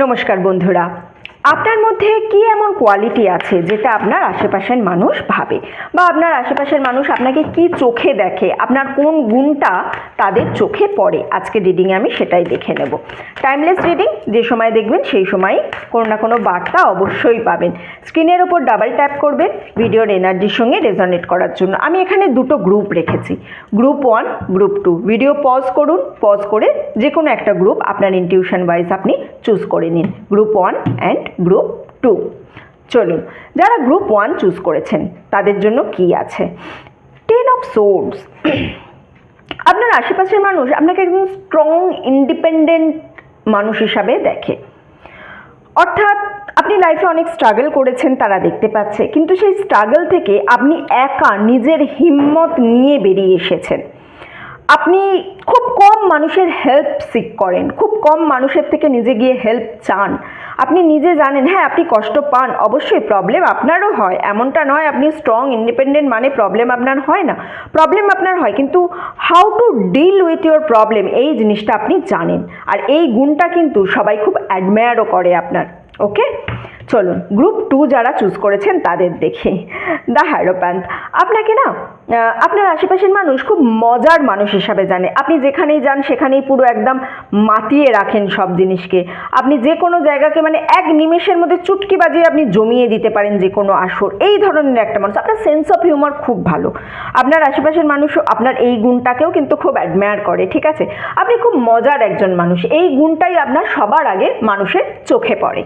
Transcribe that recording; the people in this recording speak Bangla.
নমস্কার বন্ধুরা। আপনার মধ্যে কি এমন কোয়ালিটি আছে যেটা আপনার আশেপাশের মানুষ ভাবে? বা আপনার আশেপাশের মানুষ আপনাকে কি চোখে দেখে? আপনার কোন গুণটা তাদের চোখে পড়ে? আজকে রিডিংয়ে আমি সেটাই দেখে নেব। টাইমলেস রিডিং যে সময় দেখবেন সেই সময়ই কোনো না কোনো বার্তা অবশ্যই পাবেন। স্ক্রিনের ওপর ডাবল ট্যাপ করবেন ভিডিওর এনার্জির সঙ্গে রেজনেট করার জন্য। আমি এখানে দুটো গ্রুপ রেখেছি। Group one group two video pause করুন পজ করে যে কোনো একটা গ্রুপ আপনার ইনটিউশন ওয়াইজ আপনি চুজ করে নিন। Group one and group two চলুন, যারা গ্রুপ ওয়ান চুজ করেছেন, তাদের জন্য কি আছে? টেন অফ সোর্স আপনার আশেপাশের মানুষ আপনাকে একদম স্ট্রং ইন্ডিপেন্ডেন্ট মানুষ হিসাবে দেখে। অর্থাৎ আপনি লাইফে অনেক স্ট্রাগল করেছেন, তারা দেখতে পাচ্ছে। কিন্তু সেই স্ট্রাগল থেকে আপনি একা নিজের হিম্মত নিয়ে বেরিয়ে এসেছেন। আপনি খুব কম মানুষের হেল্প সিক করেন। খুব কম মানুষের থেকে নিজে গিয়ে হেল্প চান। আপনি নিজে জানেন হ্যাঁ আপনি কষ্ট পান, অবশ্যই প্রবলেম আপনারও হয়। এমনটা নয়, আপনি স্ট্রং ইন্ডিপেন্ডেন্ট মানে প্রবলেম আপনার হয় না। প্রবলেম আপনার হয়, কিন্তু how to deal with your problem এই জিনিসটা আপনি জানেন। আর এই গুণটা কিন্তু সবাই খুব অ্যাডমায়ারও করে আপনার ওকে চলুন গ্রুপ টু যারা চুজ করেছেন তাদের দেখি। দ্য হ্যারোপ্যান্থ আপনাকে না আপনার আশেপাশের মানুষ খুব মজার মানুষ হিসাবে জানে। আপনি যেখানেই যান, সেখানেই পুরো একদম মাতিয়ে রাখেন সব জিনিসকে। আপনি যে কোনো জায়গাকে মানে এক নিমেষের মধ্যে চুটকি বাজিয়ে আপনি জমিয়ে দিতে পারেন যে কোনো আসর। এই ধরনের একটা মানুষ। আপনার সেন্স অফ হিউমার খুব ভালো। আপনার আশেপাশের মানুষও আপনার এই গুণটাকেও কিন্তু খুব অ্যাডমায়ার করে, ঠিক আছে? আপনি খুব মজার একজন মানুষ। এই গুণটাই আপনার সবার আগে মানুষের চোখে পড়ে।